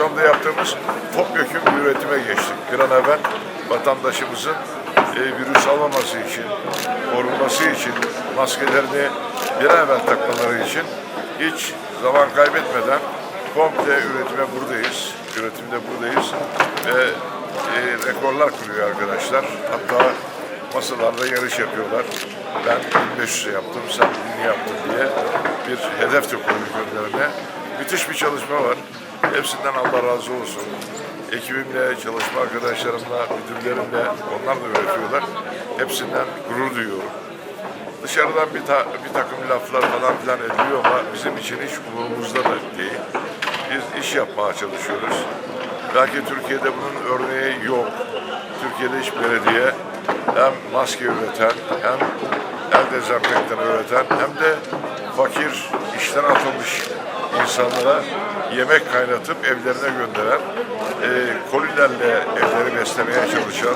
Şu anda yaptığımız topyekun bir üretime geçtik. Bir an evvel vatandaşımızın e, virüs almaması için, korunması için, maskelerini bir an evvel takmaları için hiç zaman kaybetmeden komple üretime buradayız. Üretimde buradayız ve e, rekorlar kuruyor arkadaşlar. Hatta masalarda yarış yapıyorlar. Ben 1500'e yaptım, sen 1000'i yaptın diye bir hedef de koyduk önlerine. Müthiş bir çalışma var. Hepsinden Allah razı olsun. Ekibimle, çalışma arkadaşlarımla, müdürlerimle onlar da üretiyorlar. Hepsinden gurur duyuyorum. Dışarıdan bir, ta- bir takım laflar falan filan ediliyor ama bizim için hiç umurumuzda da değil. Biz iş yapmaya çalışıyoruz. Belki Türkiye'de bunun örneği yok. Türkiye'de hiç belediye hem maske üreten hem el dezenfektanı üreten hem de fakir işten atılmış insanlara yemek kaynatıp evlerine gönderen, e, kolilerle evleri beslemeye çalışan,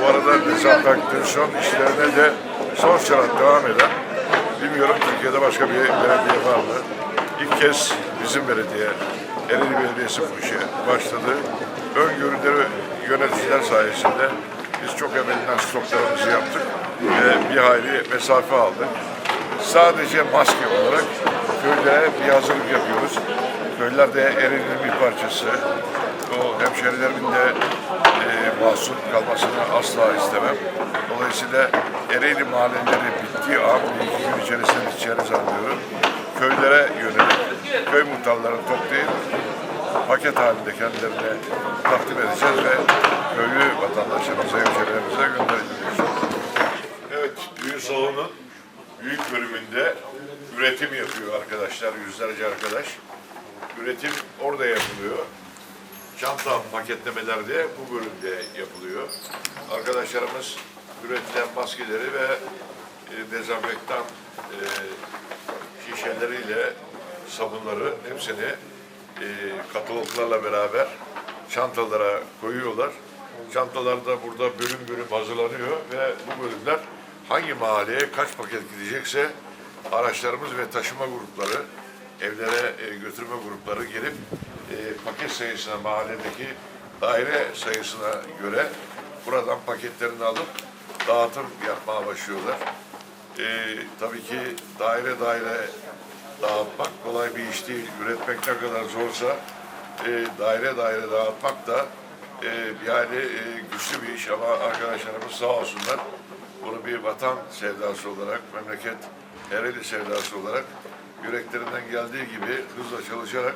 bu arada dezenfektasyon işlerine de son sürat devam eden, bilmiyorum Türkiye'de başka bir belediye var mı? İlk kez bizim belediye, Ereğli Belediyesi bu işe başladı. Öngörüleri yöneticiler sayesinde biz çok evvelinden stoklarımızı yaptık ve bir hayli mesafe aldık. Sadece maske olarak köylere bir hazırlık yapıyoruz. Köylüler de Ereğli'nin bir parçası. O hemşerilerimin de e, mahsur kalmasını asla istemem. Dolayısıyla Ereğli mahalleleri bittiği an iki gün içerisinde biteceğini zannediyorum. Köylere yönelik köy muhtarlarını toplayıp paket halinde kendilerine takdim edeceğiz ve köylü vatandaşlarımıza, hemşehrilerimize göndereceğiz. Evet, düğün salonunun büyük bölümünde üretim yapıyor arkadaşlar, yüzlerce arkadaş. Üretim orada yapılıyor. Çanta paketlemeler de bu bölümde yapılıyor. Arkadaşlarımız üretilen maskeleri ve e, dezenfektan e, şişeleriyle sabunları hepsini e, kataloglarla beraber çantalara koyuyorlar. Çantalar da burada bölüm bölüm hazırlanıyor ve bu bölümler hangi mahalleye kaç paket gidecekse araçlarımız ve taşıma grupları, evlere e, götürme grupları gelip e, paket sayısına, mahalledeki daire sayısına göre buradan paketlerini alıp dağıtım yapmaya başlıyorlar. E, tabii ki daire daire dağıtmak kolay bir iş değil. Üretmek ne kadar zorsa daire daire dağıtmak da e, yani güçlü bir iş ama arkadaşlarımız sağ olsunlar bunu bir vatan sevdası olarak, memleket Ereğli sevdası olarak yüreklerinden geldiği gibi hızla çalışarak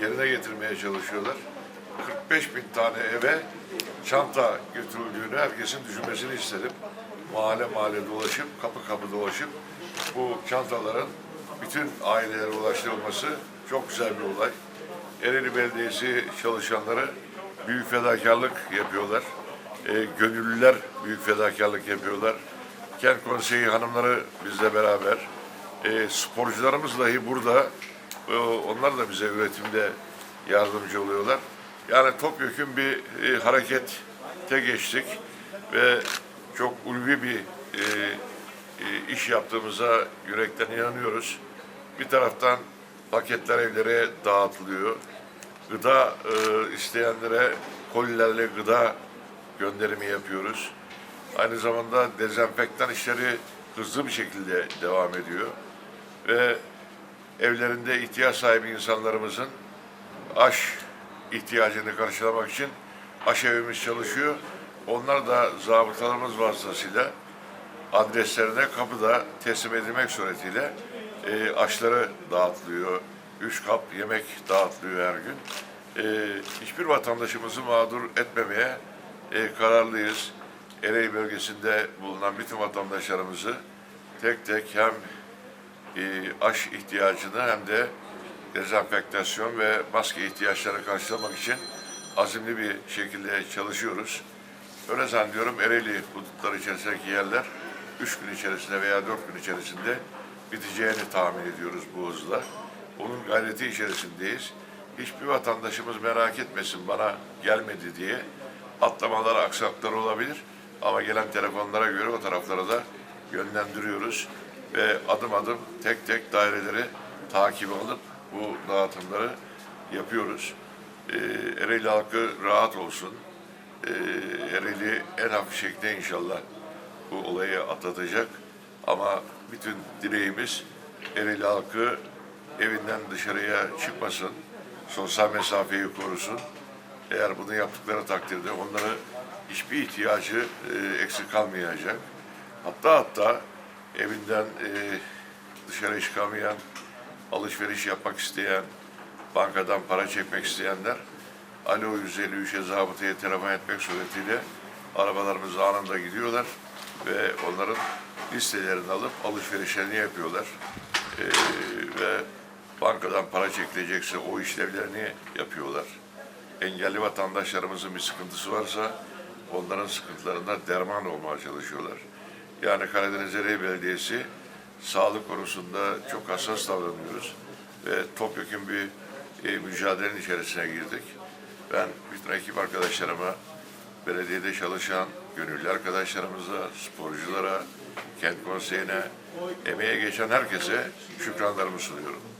yerine getirmeye çalışıyorlar. 45 bin tane eve çanta götürüldüğünü herkesin düşünmesini istedim. Mahalle mahalle dolaşıp, kapı kapı dolaşıp bu çantaların bütün ailelere ulaştırılması çok güzel bir olay. Ereğli Belediyesi çalışanları büyük fedakarlık yapıyorlar. E, gönüllüler büyük fedakarlık yapıyorlar. Kent Konseyi hanımları bizle beraber. E, sporcularımız dahi burada. E, onlar da bize üretimde yardımcı oluyorlar. Yani topyekun bir e, harekete geçtik ve çok ulvi bir e, e, iş yaptığımıza yürekten inanıyoruz. Bir taraftan paketler evlere dağıtılıyor. Gıda e, isteyenlere kolilerle gıda gönderimi yapıyoruz. Aynı zamanda dezenfektan işleri hızlı bir şekilde devam ediyor. Ve evlerinde ihtiyaç sahibi insanlarımızın aş ihtiyacını karşılamak için aş evimiz çalışıyor. Onlar da zabıtalarımız vasıtasıyla adreslerine kapıda teslim edilmek suretiyle e, aşları dağıtılıyor. Üç kap yemek dağıtılıyor her gün. E, hiçbir vatandaşımızı mağdur etmemeye e, kararlıyız. Ereğli bölgesinde bulunan bütün vatandaşlarımızı tek tek hem e, aş ihtiyacını hem de dezenfektasyon ve maske ihtiyaçlarını karşılamak için azimli bir şekilde çalışıyoruz. Öyle zannediyorum Ereğli hudutları içerisindeki yerler üç gün içerisinde veya dört gün içerisinde biteceğini tahmin ediyoruz bu hızla. Onun gayreti içerisindeyiz. Hiçbir vatandaşımız merak etmesin bana gelmedi diye atlamalar, aksaklar olabilir. Ama gelen telefonlara göre o taraflara da yönlendiriyoruz. Ve adım adım tek tek daireleri takip alıp bu dağıtımları yapıyoruz. E, Ereğli halkı rahat olsun. E, Ereğli en hafif şekilde inşallah bu olayı atlatacak. Ama bütün dileğimiz Ereğli halkı evinden dışarıya çıkmasın, sosyal mesafeyi korusun. Eğer bunu yaptıkları takdirde onlara hiçbir ihtiyacı e, eksik kalmayacak. Hatta hatta evinden e, dışarı çıkamayan, alışveriş yapmak isteyen, bankadan para çekmek isteyenler Alo 153'e zabıtaya telefon etmek suretiyle arabalarımız anında gidiyorlar ve onların listelerini alıp alışverişlerini yapıyorlar. Ee, ve bankadan para çekilecekse o işlevlerini yapıyorlar. Engelli vatandaşlarımızın bir sıkıntısı varsa onların sıkıntılarına derman olmaya çalışıyorlar. Yani Karadeniz Ereğli Belediyesi sağlık konusunda çok hassas davranıyoruz ve topyekun bir e, mücadelenin içerisine girdik. Ben bütün ekip arkadaşlarıma, belediyede çalışan gönüllü arkadaşlarımıza, sporculara, kent konseyine, emeğe geçen herkese şükranlarımı sunuyorum.